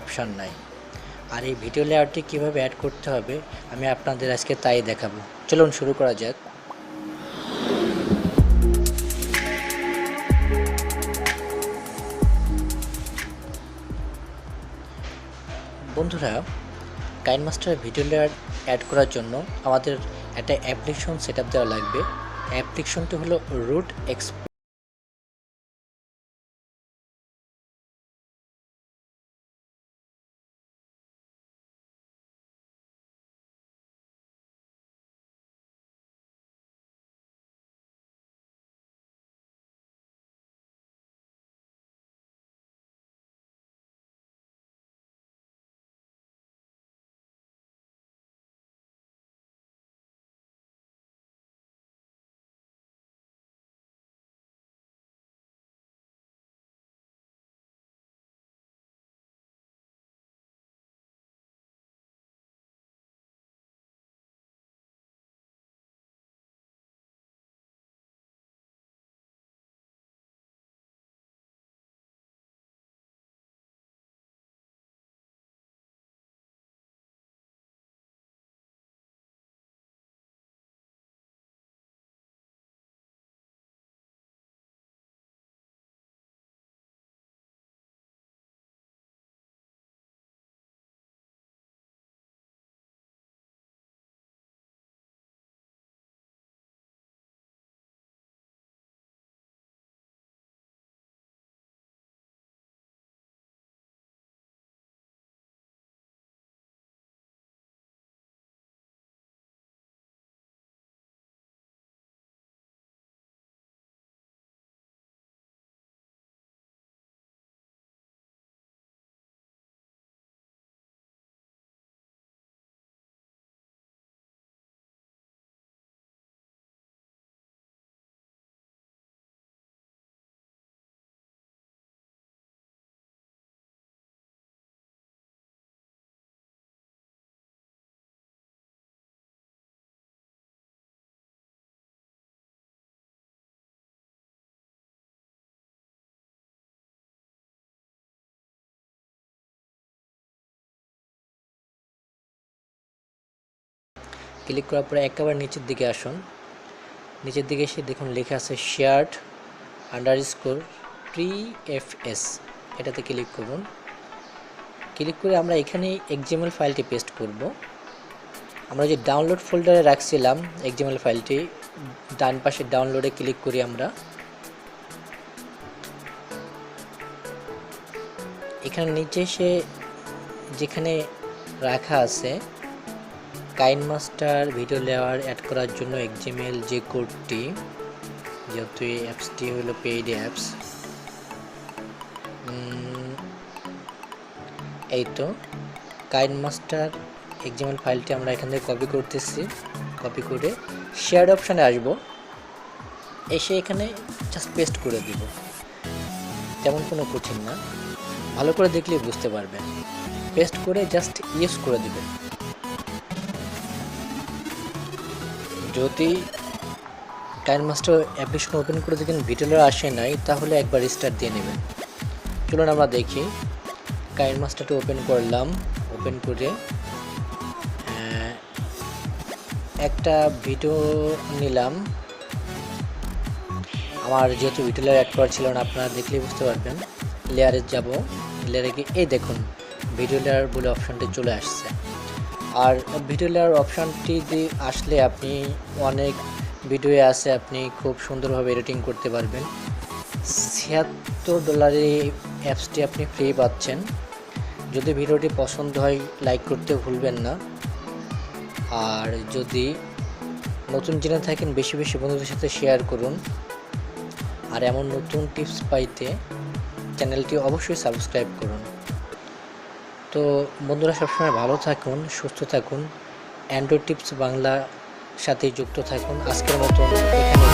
Option নাই। আর এই video লেয়ারটি কীভাবে অ্যাড করতে হবে, আমি আপনাদের আজকে তাই দেখাবো। চলুন শুরু করা যাক। বন্ধুরা কাইন মাস্টার ভিডিও লেয়ার অ্যাড করার জন্য আমাদের একটা অ্যাপ্লিকেশন সেট আপ দেওয়া লাগবে। অ্যাপ্লিকেশনটি হলো রুট এক্স ক্লিক করার পরে একেবারে নিচের দিকে আসুন। নিচের দিকে এসে দেখুন লেখা আছে shared underscore T F S এটাতে ক্লিক করুন। ক্লিক করে আমরা এখানে এক্সএমএল ফাইলটি পেস্ট করব। আমরা যে ডাউনলোড ফোল্ডারে রাখছিলাম এক্সএমএল ফাইলটি, ডান পাশে ডাউনলোডে ক্লিক করি আমরা। এখানে নিচে এসে যেখানে রাখা আছে কাইন মাস্টার ভিডিও লেয়ার অ্যাড করার জন্য এক্সএমএল যে কোডটি, যেহেতু এই অ্যাপসটি হলো পেইড অ্যাপস এই তো। কাইন মাস্টার এক্সএমএল ফাইলটি আমরা এখান থেকে কপি করতেছি। কপি করে শেয়ার অপশানে আসব। এসে এখানে জাস্ট পেস্ট করে দিব। তেমন কোনো কঠিন না। ভালো করে দেখলে বুঝতে পারবেন। পেস্ট করে জাস্ট ইউজ করে দিবেন। যদি কাইন মাস্টার অ্যাপ্লিকেশন ওপেন করে দেখেন ভিডিওটা আসে নাই, তাহলে একবার রিস্টার্ট দিয়ে নেবেন। চলুন আমরা দেখি। কাইন মাস্টারটা ওপেন করলাম ওপেন করে একটা ভিডিও নিলাম। আমার যেহেতু ভিডিও লেয়ার অ্যাড করা ছিল না, আপনারা দেখলেই বুঝতে পারবেন। লেয়ারে যাব লেয়ারে গিয়ে, এই দেখুন ভিডিও লেয়ার বলে অপশানটি চলে আসছে। আর ভিডিও লেয়ার অপশানটি দিয়ে আসলে আপনি অনেক ভিডিও আছে, আপনি খুব সুন্দরভাবে এডিটিং করতে পারবেন। ছিয়াত্তর ডলারের এই অ্যাপসটি আপনি ফ্রি পাচ্ছেন। যদি ভিডিওটি পছন্দ হয় লাইক করতে ভুলবেন না। আর যদি নতুন জেনে থাকেন, বেশি বেশি বন্ধুদের সাথে শেয়ার করুন। আর এমন নতুন টিপস পাইতে চ্যানেলটি অবশ্যই সাবস্ক্রাইব করুন। তো বন্ধুরা সবসময় ভালো থাকুন, সুস্থ থাকুন অ্যান্ড্রয়েড টিপস বাংলা সাথে যুক্ত থাকুন। আজকের মতো এখানে